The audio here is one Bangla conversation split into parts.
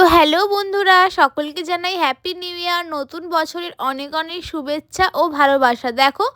তো হ্যালো বন্ধুরা, সকলকে জানাই হ্যাপি নিউ ইয়ার নতুন বছরের অনেক অনেক শুভেচ্ছা ও ভালোবাসা। দেখো,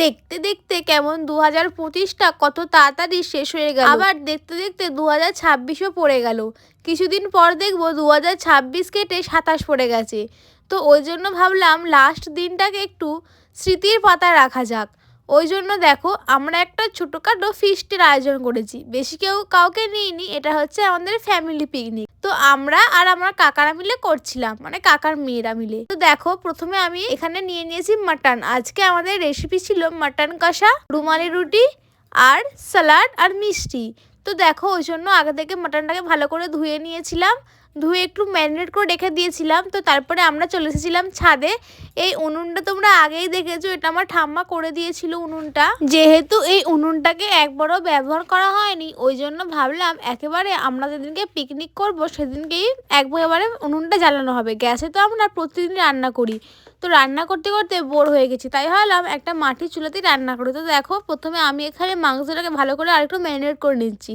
দেখতে দেখতে কেমন দু হাজার পঁচিশটা কত তাড়াতাড়ি শেষ হয়ে গেল। আবার দেখতে দেখতে দু হাজার ছাব্বিশও পড়ে গেল। কিছুদিন পর দেখব দু হাজার ছাব্বিশ কেটে সাতাশ পড়ে গেছে। তো ওই জন্য ভাবলাম লাস্ট দিনটাকে একটু স্মৃতির পাতায় রাখা যাক। ওই জন্য দেখো, আমরা একটা ছোটোখাটো ফিস্টের আয়োজন করেছি। বেশি কেউ কাউকে নিইনি, এটা হচ্ছে আমাদের ফ্যামিলি পিকনিক তো আমরা আর আমার কাকারা মিলে করছিলাম মানে কাকার মেয়েরা মিলে। তো দেখো, প্রথমে আমি এখানে নিয়ে নিয়েছি মাটন আজকে আমাদের রেসিপি ছিল মাটন কষা, রুমালি রুটি আর স্যালাড আর মিষ্টি। তো দেখো, ওই জন্য আগে থেকে মাটনটাকে ভালো করে ধুয়ে নিয়েছিলাম। ধুয়ে একটু ম্যারিনেট করে রেখে দিয়েছিলাম, তো তারপরে আমরা চলে এসেছিলাম ছাদে। এই উনুনটা তোমরা আগেই দেখেছ, এটা আমার ঠাম্মা করে দিয়েছিল উনুনটা। যেহেতু এই উনুনটাকে একবারও ব্যবহার করা হয়নি, ওই জন্য ভাবলাম একেবারে আমরা যেদিনকে পিকনিক করব, সেদিনকেই একবারে উনুনটা জ্বালানো হবে। গ্যাসে তো আমরা প্রতিদিন রান্না করি। তো রান্না করতে করতে বোর হয়ে গেছি। তাই ভাবলাম একটা মাটির চুলাতেই রান্না করি। তো দেখো, প্রথমে আমি এখানে মাংসটাকে ভালো করে আরেকটু ম্যারিনেট করে নিচ্ছি।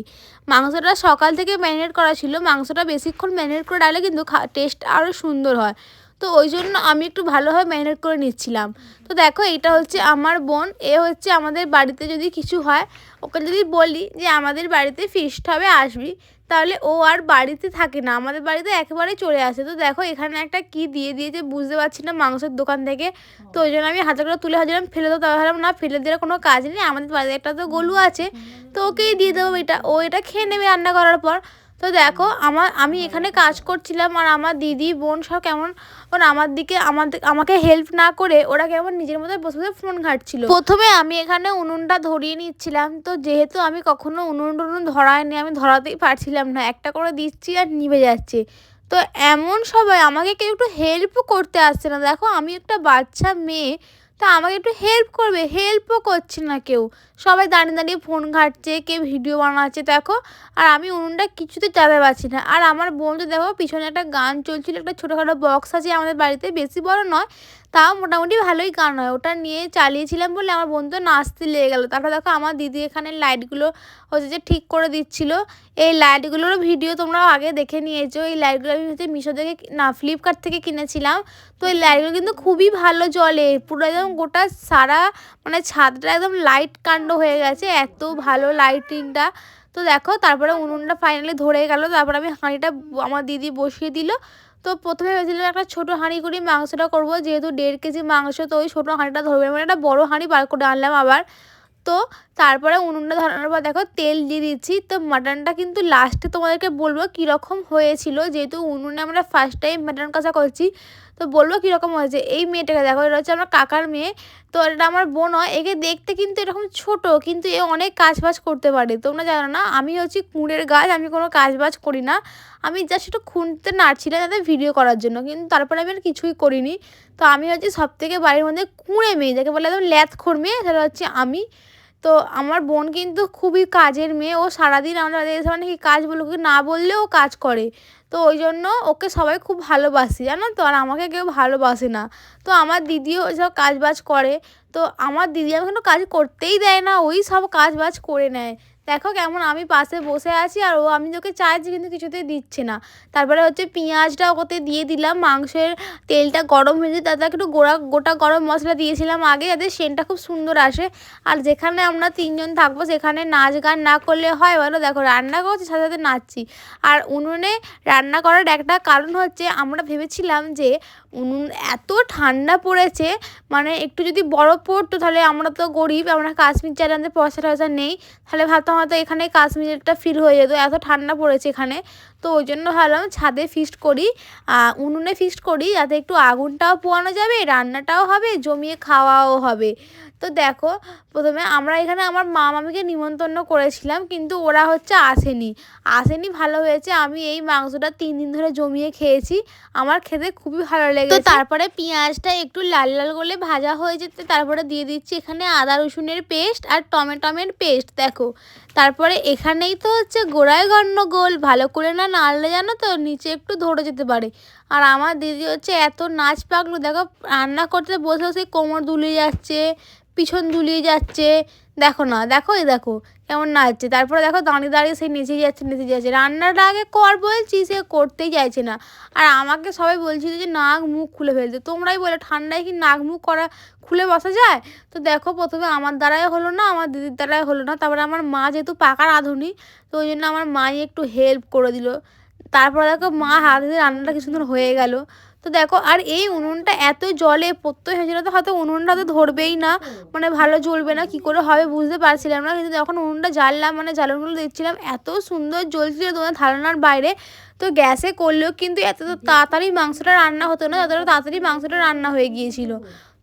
মাংসটা সকাল থেকে ম্যারিনেট করা ছিল। মাংসটা বেশিক্ষণ ম্যারিনেট করে ডালে কিন্তু টেস্ট আরও সুন্দর হয়। তো ওই জন্য আমি একটু ভালোভাবে ম্যারিনেট করে নিচ্ছিলাম। তো দেখো, এটা হচ্ছে আমার বোন। এ হচ্ছে আমাদের বাড়িতে যদি কিছু হয়, ওকে যদি বলি যে আমাদের বাড়িতে ফিস্ট হবে, আসবি। তাহলে ও আর বাড়িতে থাকে না। আমাদের বাড়িতে একেবারেই চলে আসে। তো দেখো, এখানে একটা কি দিয়ে দিয়েছে বুঝতে পারছি না মাংসের দোকান থেকে। তো ওই জন্য আমি হাতে করে তুলে হাজার ফেলে দেবো তাহলে না, ফেলে দেওয়ার কোনো কাজ নেই। আমাদের বাড়িতে একটা তো গলু আছে। তো ওকেই দিয়ে দেবো এটা। ও এটা খেয়ে নেবে রান্না করার পর। তো দেখো, আমার, আমি এখানে কাজ করছিলাম আর আমার দিদি, বোন সব কেমন ওরা আমার দিকে আমাদের আমাকে হেল্প না করে ওরা কেমন নিজের মতো বসে বসে ফোন ঘাটছিল। প্রথমে আমি এখানে উনুনটা ধরিয়ে নিচ্ছিলাম, তো যেহেতু আমি কখনো উনুন টুনুন ধরাইনি, আমি ধরাতেই পারছিলাম না, একটা করে দিচ্ছি আর নিভে যাচ্ছে। তো এমন সবাই আমাকে কেউ একটু হেল্প করতে আসছে না। দেখো, আমি একটা বাচ্চা মেয়ে তা আমাকে একটু হেল্প করবে হেল্পও করছে না কেউ। সবাই দাঁড়িয়ে দাঁড়িয়ে ফোন ঘাটছে কেউ ভিডিও বানাচ্ছে, দেখো। আর আমি উনুনটা কিছুতে চাপে পাচ্ছি না। আর আমার বোন তো দেখো, পিছনে একটা গান চলছিল, একটা ছোটোখাটো বক্স আছে আমাদের বাড়িতে, বেশি বড় নয়, তাও মোটামুটি ভালোই গান হয়। ওটা নিয়ে চালিয়েছিলাম বলে আমার বোন তো নাচতে লেগে গেলো। তারপর দেখো আমার দিদি এখানে লাইটগুলো হচ্ছে যে ঠিক করে দিচ্ছিল, এই লাইটগুলোরও ভিডিও তোমরা আগে দেখে নিয়েছো। এই লাইটগুলো আমি হচ্ছে মিশো থেকে না ফ্লিপকার্ট থেকে কিনেছিলাম। তো এই লাইটগুলো কিন্তু খুবই ভালো জলে পুরো একদম গোটা সারা মানে ছাদটা একদম লাইট কাণ্ড হয়ে গেছে, এত ভালো লাইটিংটা তো দেখো, তারপরে উনুনটা ফাইনালি ধরে গেল। তারপরে আমি হাঁড়িটা আমার দিদি বসিয়ে দিল। তো প্রথমে ভেবেছিলাম একটা ছোটো হাঁড়ি করে, মাংসটা করব। যেহেতু দেড় কেজি মাংস, তো ওই ছোটো হাঁড়িটা ধরবে মানে একটা বড়ো হাঁড়ি বার করে আনলাম আবার। তো তারপরে উনুনটা ধরানোর পর দেখো তেল দিয়ে দিচ্ছি। তো মাটনটা কিন্তু লাস্টে তোমাদেরকে বলব কীরকম হয়েছিল। যেহেতু উনুনে আমরা ফার্স্ট টাইম মাটন কষা করছি, তো বলব কীরকম হয়েছে। এই মেয়েটাকে দেখো, এটা হচ্ছে আমার কাকার মেয়ে। তো এটা আমার বোন হয়, একে দেখতে কিন্তু এরকম ছোট, কিন্তু এ অনেক কাজ বাজ করতে পারে। তোমরা জানো না, আমি হচ্ছি কুঁড়ের গাছ, আমি কোনো কাজ বাজ করি না। আমি জাস্ট একটু খুঁড়তে নাড়ছিলাম যাতে ভিডিও করার জন্য, কিন্তু তারপরে আমি আর কিছুই করিনি। তো আমি হচ্ছে সব থেকে বাড়ির মধ্যে কুঁড়ে মেয়ে, যাকে বলে একদম ল্যাথ খোর মেয়ে, সেটা হচ্ছে আমি। তো আমার বোন কিন্তু খুবই কাজের মেয়ে। ও সারাদিন আমরা এসে মানে কি কাজ বলুক না বললেও কাজ করে। তো ওই জন্য ওকে সবাই খুব ভালোবাসি, জানো তো? আর আমাকে কেউ ভালোবাসে না। তো আমার দিদিও ওইসব কাজ বাজ করে। তো আমার দিদি আমাকে কোনো কাজ করতেই দেয় না, ওই সব কাজ বাজ করে নেয়। দেখো কেমন আমি পাশে বসে আছি আর ও আমি তোকে চাইছি কিন্তু কিছুতেই দিচ্ছে না। তারপরে হচ্ছে পেঁয়াজটা ওতে দিয়ে দিলাম, মাংসের তেলটা গরম হয়েছে তাতে একটু গোড়া, গোটা গরম মশলা দিয়েছিলাম আগে, যাতে সেন্টটা খুব সুন্দর আসে। আর যেখানে আমরা তিনজন থাকব সেখানে নাচ গান না করলে হয়, বলো দেখো রান্না করছি, সাথে সাথে নাচছি। আর উনুনে রান্না করার একটা কারণ হচ্ছে আমরা ভেবেছিলাম যে উনুন এত ঠান্ডা পড়েছে মানে একটু যদি বরফ পড়তো তাহলে আমরা তো গরিব, আমরা কাশ্মীর চাই আমাদের পয়সা টয়সা নেই, তাহলে ভাবতাম হয়তো এখানে কাশ্মীরেরটা ফিল হয়ে যেত এত ঠান্ডা পড়েছে এখানে। তো ওই জন্য ভাবলাম ছাদে ফিস্ট করি উনুনে ফিস্ট করি যাতে একটু আগুনটাও পোয়ানো যাবে রান্নাটাও হবে জমিয়ে খাওয়াও হবে। তো দেখো প্রথমে আমরা এখানে আমার মা মামিকে নিমন্ত্রণ করেছিলাম কিন্তু ওরা হচ্ছে আসেনি। আসেনি ভালো হয়েছে আমি এই মাংসটা তিন দিন ধরে জমিয়ে খেয়েছি আমার খেতে খুবই ভালো লেগেছে। তো তারপরে পেঁয়াজটা একটু লাল লাল করে ভাজা হয়ে যেতে তারপরে দিয়ে দিচ্ছি এখানে আদা রসুনের পেস্ট আর টমেটমের পেস্ট দেখো। তারপরে এখানেই তো হচ্ছে গোড়ায় গণ্ডগোল ভালো করে না নাড়লে জানো তো নিচে একটু ধরে যেতে পারে। আর আমার দিদি হচ্ছে এত নাচ পাকলো দেখো রান্না করতে বসে বসে কোমর দুলিয়ে যাচ্ছে, পিছন দুলিয়ে যাচ্ছে দেখো না, দেখো এই দেখো, কেমন নাচছে। তারপরে দেখো দাঁড়িয়ে দাঁড়িয়ে সে নেচে যাচ্ছে নেচে যাচ্ছে। রান্নাটা আগে কর বলছি, সে করতেই চাইছে না। আর আমাকে সবাই বলছিল যে নাক মুখ খুলে ফেলতে। তোমরাই বলে, ঠান্ডায় কি নাক মুখ করা, খুলে বসা যায়? তো দেখো প্রথমে আমার দ্বারাই হলো না, আমার দিদির দ্বারাই হলো না। তারপরে আমার মা যেহেতু পাকার আধুনি তো ওই জন্য আমার মাই একটু হেল্প করে দিল। তারপরে দেখো মা হাতে রান্নাটা কি সুন্দর হয়ে গেল। তো দেখো, আর এই উনুনটা এত জলে প্রত্যয় হয়েছিল তো হয়তো উনুনটা তো ধরবেই না মানে ভালো জ্বলবে না, কি করে হবে বুঝতে পারছিলাম না, কিন্তু যখন উনুনটা জ্বাললাম মানে জ্বালনগুলো দেখছিলাম, এত সুন্দর জ্বলছিল তোমার ধারণার বাইরে, তো গ্যাসে করলেও কিন্তু এত তাড়াতাড়ি মাংসটা রান্না হতো না, যতটা তাড়াতাড়ি মাংসটা রান্না হয়ে গিয়েছিল।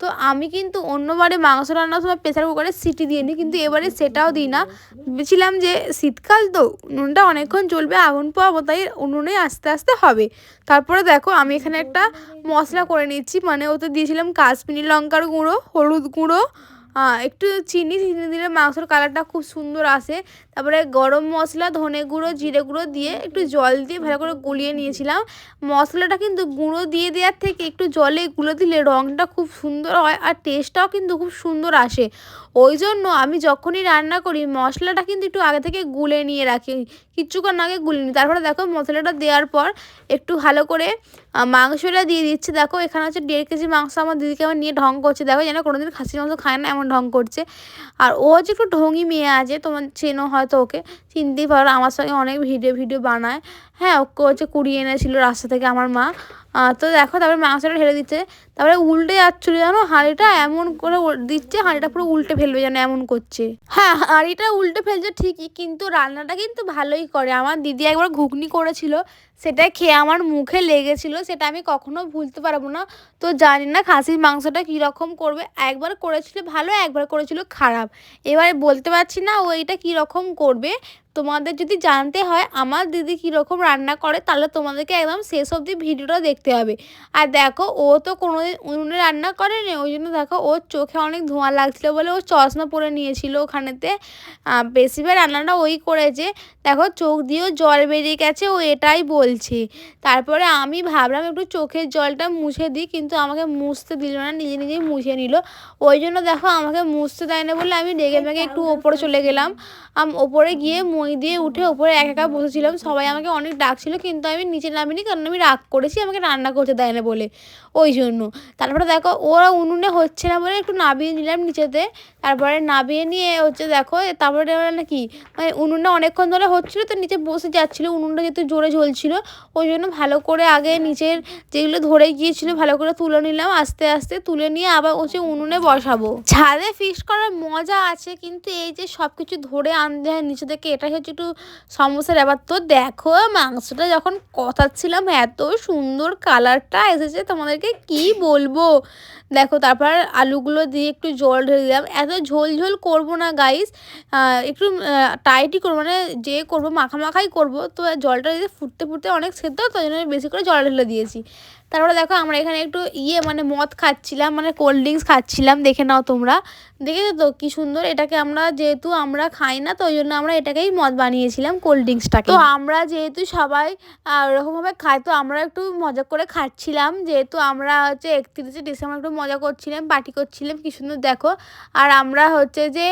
তো আমি কিন্তু অন্যবারে মাংস রান্নার সময় প্রেসার কুকারে সিটি দিয়ে নিই কিন্তু এবারে সেটাও দিই না। ভেবেছিলাম যে শীতকাল তো, উনুনটা অনেকক্ষণ চলবে, আগুন পাবো তাই উনুনে আস্তে আস্তে হবে। তারপরে দেখো আমি এখানে একটা মশলা করে নিচ্ছি মানে ওতে দিয়েছিলাম কাশ্মীরি লঙ্কার গুঁড়ো, হলুদ গুঁড়ো একটু চিনি চিনি দিলে মাংসর কালারটা খুব সুন্দর আসে। তারপরে গরম মশলা, ধনে গুঁড়ো, জিরে গুঁড়ো দিয়ে একটু জল দিয়ে ভালো করে গুলিয়ে নিয়েছিলাম। মশলাটা কিন্তু গুঁড়ো দিয়ে দেওয়ার থেকে একটু জলে গুলো দিলে রঙটা খুব সুন্দর হয় আর টেস্টটাও কিন্তু খুব সুন্দর আসে। ওই জন্য আমি যখনই রান্না করি, মশলাটা কিন্তু একটু আগে থেকে গুলে নিয়ে রাখি। কিচ্ছুক্ষণ আগে গুলে নিই। তারপরে দেখো মশলাটা দেওয়ার পর একটু ভালো করে মাংসটা দিয়ে দিচ্ছে। দেখো এখানে হচ্ছে দেড় কেজি মাংস আমার দিদিকে আমার নিয়ে ঢং করছে। দেখো যেন কোনোদিন খাসির মাংস খায় না, এমন ঢং করছে। আর ও যে একটু ঢঙি মেয়ে আছে, তোমার চেনো হয়তো ওকে, চিনতেই পারো, আমার সঙ্গে অনেক ভিডিও ভিডিও বানায়। হ্যাঁ ওকে হচ্ছে কুড়িয়ে এনেছিল রাস্তা থেকে আমার মা তো দেখো, তারপরে মাংসটা ঢেলে দিচ্ছে। তারপরে উল্টে যাচ্ছিল জানো, হাঁড়িটা এমন করে দিচ্ছে, হাঁড়িটা পুরো উল্টে ফেলবে যেন এমন করছে। হ্যাঁ হাঁড়িটা উল্টে ফেলছে ঠিকই, কিন্তু রান্নাটা কিন্তু ভালোই করে। আমার দিদি একবার ঘুগনি করেছিল, সেটা খেয়ে আমার মুখে লেগেছিলো, সেটা আমি কখনো ভুলতে পারব না। তো জানি না খাসির মাংসটা কীরকম করবে। একবার করেছিল ভালো, একবার করেছিল খারাপ। এবার বলতে পারছি না ও এটা কীরকম করবে। তোমাদের যদি জানতে হয় আমার দিদি কীরকম রান্না করে, তাহলে তোমাদেরকে একদম শেষ অবধি ভিডিওটা দেখতে হবে। আর দেখো, ও তো কোনো উনুনে রান্না করেনি, ওই জন্য দেখো, ওর চোখে অনেক ধোঁয়া লাগছিল বলে ও চশমা পরে নিয়েছিল ওখানেতে। বেশিরভাগ রান্নাটা ওই করেছে। দেখো, চোখ দিয়েও জল বেরিয়ে গেছে, ও এটাই বলছে। তারপরে আমি ভাবলাম একটু চোখের জলটা মুছে দিই, কিন্তু আমাকে মুছতে দিল না, নিজে নিজেই মুছে নিল। ওই জন্য দেখো, আমাকে মুছতে দেয় না বলে আমি ডেকে মেগে একটু ওপরে চলে গেলাম। ওপরে গিয়ে মই দিয়ে উঠে ওপরে একা একা বসেছিলাম। সবাই আমাকে অনেক ডাকছিল, কিন্তু আমি নিচে নামিনি, কারণ আমি রাগ করেছি, আমাকে রান্না করতে দেয় না বলে। ওই জন্য। তারপরে দেখো, ওরা উনুনে হচ্ছে না বলে একটু নাবিয়ে নিলাম নিচেতে। তারপরে নাবিয়ে নিয়ে হচ্ছে দেখো তারপরে নাকি মানে উনুনটা অনেকক্ষণ ধরে হচ্ছিল, তো নিচে বসে যাচ্ছিল, উনুনটা যেহেতু জোরে ঝলছিল ওই জন্য ভালো করে আগে নিচের যেগুলো ধরে গিয়েছিল, ভালো করে তুলে নিলাম, আস্তে আস্তে তুলে নিয়ে আবার হচ্ছে উনুনে বসাবো। ছাদে ফিক্স করার মজা আছে, কিন্তু এই যে সব কিছু ধরে আনতে হয় নিচে থেকে, এটা হচ্ছে একটু সমস্যার ব্যাপার। তো দেখো, মাংসটা যখন কষাচ্ছিলাম, এত সুন্দর কালারটা এসেছে, তোমাদেরকে কি বলব? দেখো, তারপর আলুগুলো দিয়ে একটু জল ঢেলে দিলাম। এত ঝোল ঝোল করব না গাইস একটু টাইটই করব মানে যে করব, মাখামাখাই করব। তো জলটা যদি ফুটতে ফুটতে অনেক সেদ্ধ, তো জন্য বেশি করে জল ঢেলে দিয়েছি। তারপরে দেখো, আমরা এখানে একটু ইয়ে মানে মদ খাচ্ছিলাম মানে কোল্ড ড্রিঙ্কস খাচ্ছিলাম, দেখে নাও তোমরা। দেখেছ তো? কি সুন্দর এটাকে আমরা, যেহেতু আমরা খাই না, তো ওই জন্য আমরা এটাকেই মদ বানিয়েছিলাম কোল্ড ড্রিঙ্কসটাকে তো আমরা যেহেতু সবাই ওরকমভাবে খাই তো আমরা একটু মজা করে খাচ্ছিলাম। যেহেতু আমরা হচ্ছে একত্রিশে ডিসেম্বর একটু মজা করছিলাম পার্টি করছিলাম কি সুন্দর দেখো। আর আমরা হচ্ছে যে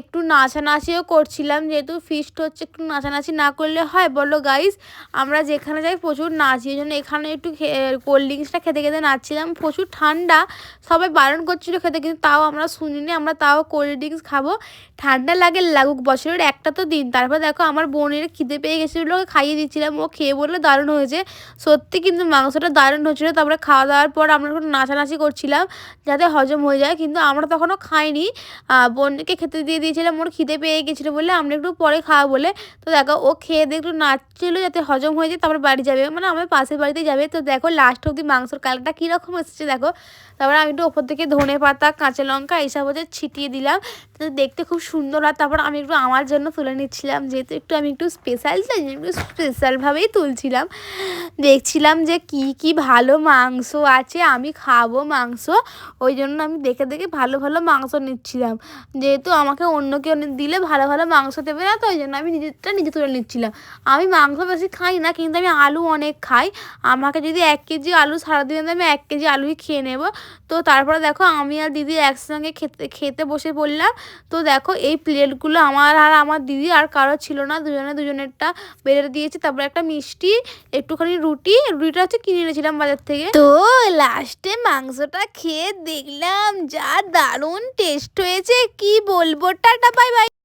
একটু নাচানাচিও করছিলাম যেহেতু ফিস্ট হচ্ছে একটু নাচানাচি না করলে হয়। বলো গাইস আমরা যেখানে যাই প্রচুর নাচি জন্য এখানে একটু কোল্ড ড্রিঙ্কসটা খেতে খেতে নাচছিলাম। প্রচুর ঠান্ডা সবাই বারণ করছিল খেতে কিন্তু তাও আমরা শুনিনি আমরা তাও কোল্ড ড্রিঙ্কস খাব। ঠান্ডা লাগে লাগুক বছরের একটা তো দিন তারপর দেখো আমার বোনের খিদে পেয়ে গেছিল, ওকে খাইয়ে দিচ্ছিলাম। ও খেয়ে বলল, দারুণ হয়েছে। সত্যি কিন্তু মাংসটা দারুণ হচ্ছিল। তারপরে খাওয়া দাওয়ার পর আমরা এখন নাচানাচি করছিলাম, যাতে হজম হয়ে যায়। কিন্তু আমরা তখনও খাইনি। বোনকে খেতে দিয়ে দিয়েছিলাম। ওর খিদে পেয়ে গেছিল বলে আমরা একটু পরে খাওয়া বলে। তো দেখো, ও খেয়ে দিয়ে একটু নাচছিলো যাতে হজম হয়ে যায়, তারপর বাড়ি যাবে। মানে আমার পাশের বাড়িতে যাবে। তো দেখো লাস্ট অব্দি মাংসর কালারটা কীরকম এসেছে দেখো। তারপরে আমি একটু ওপর থেকে ধনে পাতা, কাঁচা লঙ্কা এইসব হচ্ছে ছিটিয়ে দিলাম। তো দেখতে খুব সুন্দর। হয় তারপর আমি একটু আমার জন্য তুলে নিচ্ছিলাম। যেহেতু একটু আমি একটু স্পেশাল জন্য একটু স্পেশালভাবেই তুলছিলাম। দেখছিলাম যে কি কি ভালো মাংস আছে। আমি খাব মাংস। ওই জন্য আমি দেখে দেখে ভালো ভালো মাংস নিচ্ছিলাম। যেহেতু আমাকে অন্য কেউ দিলে ভালো ভালো মাংস দেবে না, তো ওই জন্য আমি নিজেরটা নিজে তুলে নিচ্ছিলাম। আমি মাংস বেশি খাই না, কিন্তু আমি আলু অনেক খাই। আমাকে যদি এক কেজি আলু সারাদিনে আমি এক কেজি আলুই খেয়ে নেব। তো তারপরে দেখো, আমি আর দিদি একসঙ্গে খেতে খেতে বসে পড়লাম। তো দেখো, এই প্লেটগুলো আমার আর আমার দিদি আর কারও ছিল না। দুজনে দুজনেরটা বেড়ে দিয়েছি। তারপরে একটা মিষ্টি, একটুখানি রুটি। রুটিটা হচ্ছে কিনে এনেছিলাম বাজার থেকে। তো লাস্টে মাংসটা খেয়ে দেখলাম, যা দারুণ টেস্ট হয়েছে। কি বলব? Tata bye bye